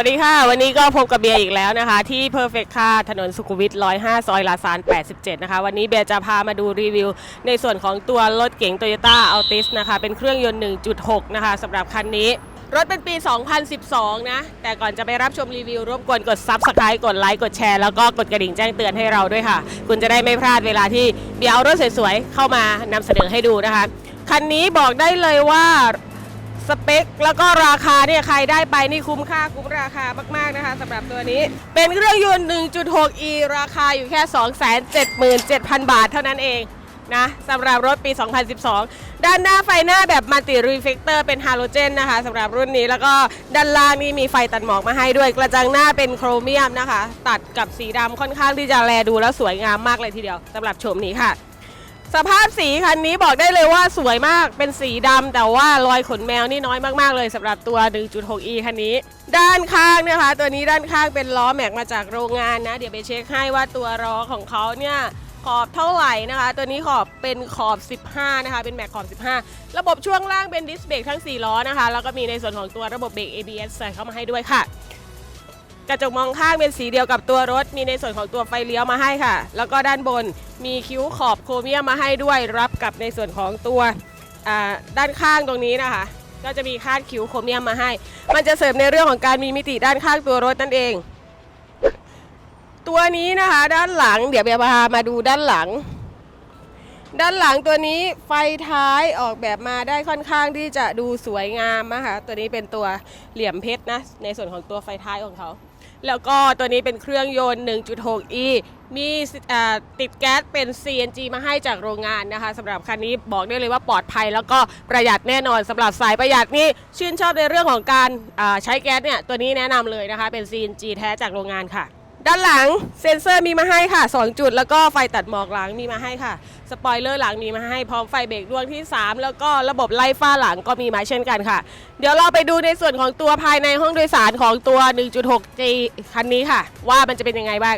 วัสดีค่ะ วันนี้ก็พบกับเบียร์อีกแล้วนะคะ ที่ Perfect Car ถนนสุขุมวิท105 ซอยลาซาน 87 นะคะ วันนี้เบียร์จะพามาดูรีวิว ในส่วนของตัวรถเก๋ง Toyota Altis นะคะ เป็นเครื่องยนต์ 1.6 นะคะสำหรับคันนี้ รถเป็นปี 2012 นะ แต่ก่อนจะไปรับชมรีวิวรบกวนกด Subscribe กดไลค์กดแชร์แล้วก็กดกระดิ่งแจ้งเตือนให้เราด้วยค่ะ คุณจะได้ไม่พลาดเวลาที่เบียร์เอารถสวยๆเข้ามานำเสนอให้ดูนะคะคันนี้บอกได้เลยว่า สเปค แล้วก็ราคาเนี่ยใครได้ไปนี่คุ้มค่าคุ้มราคามากๆนะคะสำหรับตัวนี้ เป็นเครื่องยนต์ 1.6e ราคาอยู่แค่ 277,000 บาทเท่านั้นเองนะสำหรับรถปี 2012 ด้านหน้าไฟหน้าแบบมัลติรีเฟกเตอร์เป็นฮาโลเจนนะคะสำหรับรุ่นนี้แล้วก็ด้านล่างนี่มีไฟตัดหมอกมาให้ด้วยกระจังหน้าเป็นโครเมียมนะคะ ตัดกับสีดำค่อนข้างที่จะแลดูแล้วสวยงามมากเลยทีเดียวสำหรับโฉมนี้ค่ะ สภาพสีคันนี้บอกได้เลยว่าสวยมากเป็นสีดำแต่ว่ารอยขนแมวนี่น้อยมาก ๆ เลยสำหรับตัว 1.6e คันนี้ ด้านข้างนะคะ ตัวนี้ด้านข้างเป็นล้อแม็กมาจากโรงงานนะ เดี๋ยวไปเช็คให้ว่าตัวล้อของเขาเนี่ยขอบเท่าไหร่นะคะ ตัวนี้ขอบเป็นขอบ 15 นะคะ เป็นแม็กขอบ 15 ระบบช่วงล่างเป็นดิสเบรกทั้ง 4 ล้อนะคะ แล้วก็มีในส่วนของตัวระบบเบรก ABS ใส่เข้ามาให้ด้วยค่ะ กระจกมองข้างเป็นสีเดียวกับตัวรถ มีในส่วนของตัวไฟเลี้ยวมาให้ค่ะ แล้วก็ด้านบนมีคิ้วขอบโครเมียมมาให้ด้วยรับกับในส่วนของตัวด้านข้างตรงนี้นะคะ ก็จะมีคาดคิ้วโครเมียมมาให้ มันจะเสริมในเรื่องของการมีมิติด้านข้างตัวรถนั่นเอง ตัวนี้นะคะด้านหลังเดี๋ยวเบียพามาดูด้านหลัง ด้านหลังตัวนี้ไฟท้ายออกแบบมาได้ค่อนข้างที่จะดูสวยงามนะคะตัวนี้เป็นตัวเหลี่ยมเพชรนะในส่วนของตัวไฟท้ายของเขา แล้วก็ตัวนี้เป็นเครื่องยนต์ 1.6e มีติดแก๊สเป็น CNG มาให้จากโรงงานนะคะสำหรับคันนี้บอกได้เลยว่าปลอดภัย แล้วก็ประหยัดแน่นอนสำหรับสายประหยัดนี่ชื่นชอบในเรื่องของการใช้แก๊สเนี่ยตัวนี้แนะนำเลยนะคะเป็น CNG แท้จากโรงงานค่ะ ด้านหลังเซ็นเซอร์มีมาให้ค่ะ 2 จุด แล้วก็ไฟตัดหมอกหลังมีมาให้ค่ะ สปอยเลอร์หลังมีมาให้พร้อมไฟเบรกดวงที่ 3 แล้วก็ระบบไล่ฟ้าหลังก็มีมาเช่นกันค่ะ เดี๋ยวเราไปดูในส่วนของตัวภายในห้องโดยสารของตัว 1.6G คันนี้ค่ะ ว่ามันจะเป็นยังไงบ้าง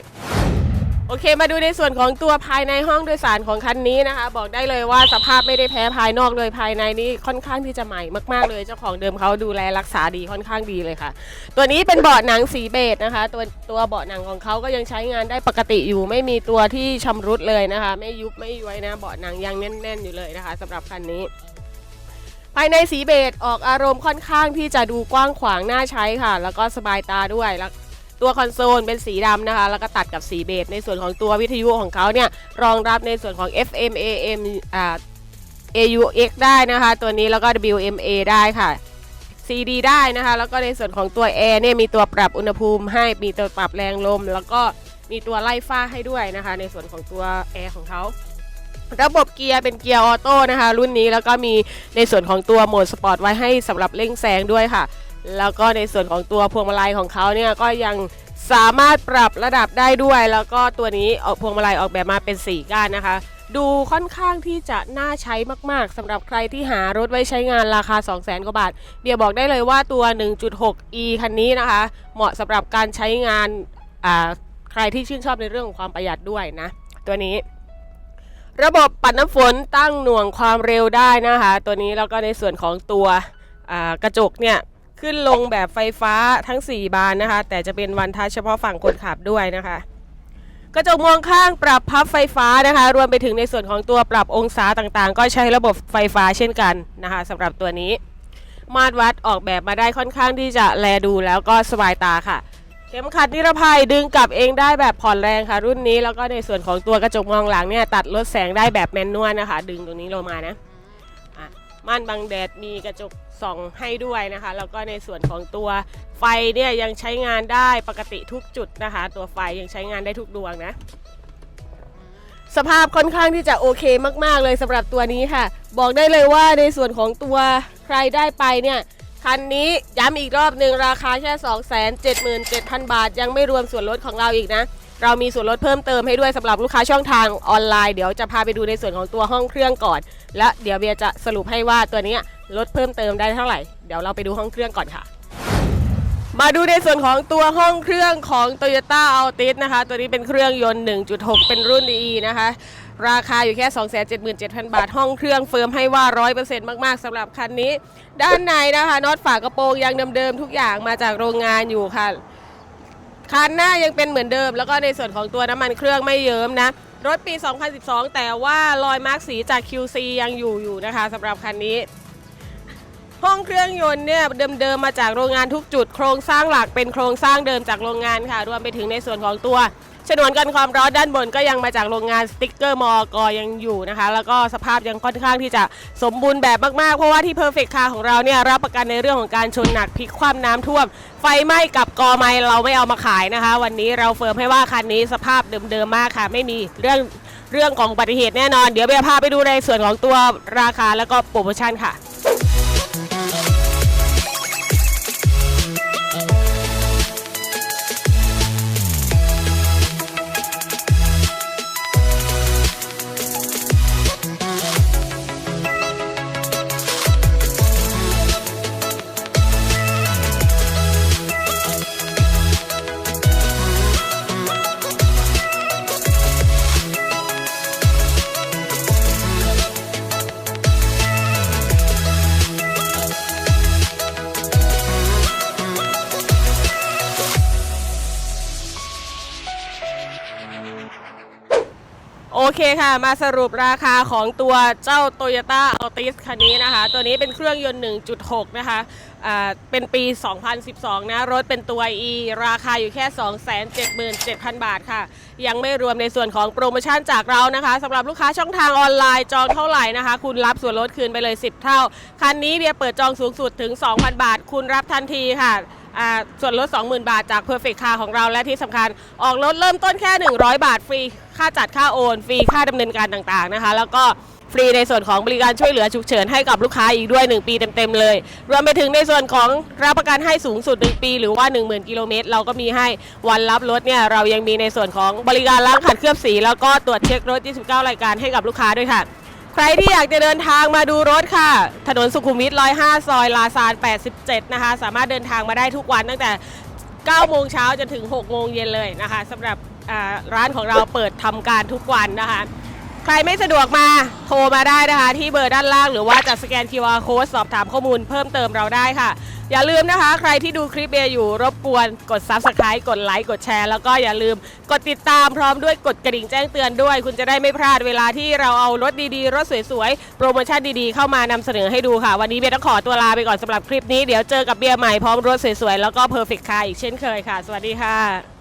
โอเคมาดูในส่วนของตัวภายในห้องโดยสารของคันนี้นะคะ บอกได้เลยว่าสภาพไม่ได้แพ้ภายนอกเลยภายในนี้ค่อนข้างที่จะใหม่มากๆเลยเจ้าของเดิมเขาดูแลรักษาดีค่อนข้างดีเลยค่ะ ตัวนี้เป็นเบาะหนังสีเบจนะคะ ตัวตัวเบาะหนังของเขาก็ยังใช้งานได้ปกติอยู่ ไม่มีตัวที่ชำรุดเลยนะคะ ไม่ยุบไม่ย้วยนะเบาะหนังยังแน่น ๆ อยู่เลยนะคะสำหรับคันนี้ภายในสีเบจออกอารมณ์ค่อนข้างที่จะดูกว้างขวางน่าใช้ค่ะ แล้วก็สบายตาด้วยแล้ว ตัวคอนโซลเป็นสีดำนะคะ แล้วก็ตัดกับสีเบจในส่วนของตัววิทยุของเขาเนี่ยรองรับในส่วนของ FM AM อ่า AUX ได้นะคะ ตัวนี้แล้วก็ WMA ได้ค่ะ CD ได้นะคะ แล้วก็ในส่วนของตัวแอร์เนี่ยมีตัวปรับอุณหภูมิให้มีตัวปรับแรงลม แล้วก็มีตัวไล่ฟ้าให้ด้วยนะคะ ในส่วนของตัวแอร์ของเขาระบบเกียร์เป็นเกียร์ออโต้นะคะ รุ่นนี้แล้วก็มีในส่วนของตัวโหมดสปอร์ตไว้ให้สำหรับเร่งแซงด้วยค่ะ แล้วก็ในส่วนของตัวพวงมาลัยของเขาเนี่ยก็ยังสามารถปรับระดับได้ด้วย แล้วก็ตัวนี้ออกพวงมาลัยออกแบบมาเป็น4ก้านนะคะ ดูค่อนข้างที่จะน่าใช้มากๆสำหรับใครที่หารถไว้ใช้งานราคา 2 0 0 0 0 0กว่าบาท เบียร์บอกได้เลยว่าตัว 1.6e คันนี้นะคะ เหมาะสำหรับการใช้งานใครที่ชื่นชอบในเรื่องของความประหยัดด้วยนะ ตัวนี้ ระบบปัดน้ำฝนตั้งหน่วงความเร็วได้นะคะ ตัวนี้แล้วก็ในส่วนของตัวกระจกเนี่ย ขึ้นลงแบบไฟฟ้าทั้ง 4 บานนะคะ แต่จะเป็นวันทัชเฉพาะฝั่งคนขับด้วยนะคะ กระจกมองข้างปรับพับไฟฟ้านะคะ รวมไปถึงในส่วนของตัวปรับองศาต่างๆ ก็ใช้ระบบไฟฟ้าเช่นกันนะคะสำหรับตัวนี้ มาตรวัดออกแบบมาได้ค่อนข้างที่จะแลดูแล้วก็สบายตาค่ะ เข็มขัดนิรภัยดึงกลับเองได้แบบผ่อนแรงค่ะ รุ่นนี้แล้วก็ในส่วนของตัวกระจกมองหลังเนี่ยตัดลดแสงได้แบบแมนนวลนะคะ ดึงตรงนี้ลงมานะอะ ม่านบังแดดมีกระจกส่องให้ด้วยนะคะ แล้วก็ในส่วนของตัวไฟเนี่ยยังใช้งานได้ปกติทุกจุดนะคะ ตัวไฟยังใช้งานได้ทุกดวงนะสภาพค่อนข้างที่จะโอเคมาก ๆ เลยสำหรับตัวนี้ค่ะ บอกได้เลยว่าในส่วนของตัวใครได้ไปเนี่ยคันนี้ย้ำอีกรอบหนึ่งราคาแค่ 277,000 บาท ยังไม่รวมส่วนลดของเราอีกนะ เรามีส่วนลดเพิ่มเติมให้ด้วยสำหรับลูกค้าช่องทางออนไลน์เดี๋ยวจะพาไปดูในส่วนของตัวห้องเครื่องก่อน และเดี๋ยวเบียจะสรุปให้ว่าตัวนี้ลดเพิ่มเติมได้เท่าไหร่เดี๋ยวเราไปดูห้องเครื่องก่อนค่ะ มาดูในส่วนของตัวห้องเครื่องของ Toyota Altis นะคะ ตัวนี้เป็นเครื่องยนต์ 1.6 เป็นรุ่น E นะคะราคาอยู่แค่ 277,000 บาท ห้องเครื่องเฟิร์มให้ว่า 100%มาก ๆสำหรับคันนี้ ด้านในนะคะน็อตฝากระโปรงยังเดิมๆทุกอย่างมาจากโรงงานอยู่ค่ะ คันหน้ายังเป็นเหมือนเดิม แล้วก็ในส่วนของตัวน้ำมันเครื่องไม่เยิ้มนะ รถปี 2012 แต่ว่ารอยมาร์กสีจาก QC ยังอยู่อยู่นะคะสำหรับคันนี้ ห้องเครื่องยนต์เนี่ยเดิมๆมาจากโรงงานทุกจุด โครงสร้างหลักเป็นโครงสร้างเดิมจากโรงงานค่ะ รวมไปถึงในส่วนของตัว ฉนวนกันความร้อนด้านบนก็ยังมาจากโรงงานสติ๊กเกอร์มอกอยังอยู่นะคะ แล้วก็สภาพยังค่อนข้างที่จะสมบูรณ์แบบมากๆ เพราะว่าที่ Perfect Car ของเราเนี่ยรับประกันในเรื่องของการชนหนักพลิกคว่ำน้ำท่วม ไฟไหม้กับกอไม้เราไม่เอามาขายนะคะ วันนี้เราเฟิร์มให้ว่าคันนี้สภาพเดิมๆมากค่ะ ไม่มีเรื่องเรื่องของอุบัติเหตุแน่นอน เดี๋ยวเบียพาไปดูในส่วนของตัวราคาแล้วก็โปรโมชั่นค่ะ โอเคค่ะ มาสรุปราคาของตัวเจ้า Toyota Altis คันนี้นะคะ ตัวนี้เป็นเครื่องยนต์ 1.6 นะคะอ่าเป็นปี 2012 นะ รถเป็นตัว E ราคาอยู่แค่ 277,000 บาทค่ะ ยังไม่รวมในส่วนของโปรโมชั่นจากเรานะคะสำหรับลูกค้าช่องทางออนไลน์จองเท่าไหร่นะคะ คุณรับส่วนลดคืนไปเลย 10 เท่า คันนี้เบียเปิดจองสูงสุดถึง 2,000 บาท คุณรับทันทีค่ะ ส่วนลด 20,000 บาทจาก Perfect Car ของเราและที่สำคัญ ออกรถเริ่มต้นแค่ 100 บาทฟรี ค่าจัดค่าโอน ฟรีค่าดำเนินการต่างๆนะคะ แล้วก็ฟรีในส่วนของบริการช่วยเหลือฉุกเฉินให้กับลูกค้าอีกด้วย 1 ปีเต็ม ๆ เลย รวมไปถึงในส่วนของรับประกันให้สูงสุด 1 ปี หรือว่า 10,000 กิโลเมตร เราก็มีให้วันรับรถเนี่ย เรายังมีในส่วนของบริการล้างขัดเคลือบสี แล้วก็ตรวจเช็ครถ 29 รายการให้กับลูกค้าด้วยค่ะ ใครที่อยากจะเดินทางมาดูรถค่ะ ถนนสุขุมวิท105 ซอยลาซาน 87 นะคะ สามารถเดินทางมาได้ทุกวันตั้งแต่ 9 โมงเช้าจนถึง 6 โมงเย็นเลยนะคะสำหรับร้านของเราเปิดทำการทุกวันนะคะ ใครไม่สะดวกมาโทรมาได้นะคะ ที่เบอร์ด้านล่างหรือว่าจะสแกน QR code สอบถามข้อมูลเพิ่มเติมเราได้ค่ะ อย่าลืมนะคะ ใครที่ดูคลิปเบียอยู่รบกวนกด Subscribe กดไลค์กดแชร์แล้วก็อย่าลืมกดติดตามพร้อมด้วยกดกระดิ่งแจ้งเตือนด้วย คุณจะได้ไม่พลาดเวลาที่เราเอารถดีๆ รถสวยๆ โปรโมชั่นดีๆ เข้ามานำเสนอให้ดูค่ะ วันนี้เบียร์ต้องขอตัวลาไปก่อนสำหรับคลิปนี้เดี๋ยวเจอกับเบียร์ใหม่พร้อมรถสวยๆแล้วก็ Perfect Car อีกเช่นเคยค่ะ สวัสดีค่ะ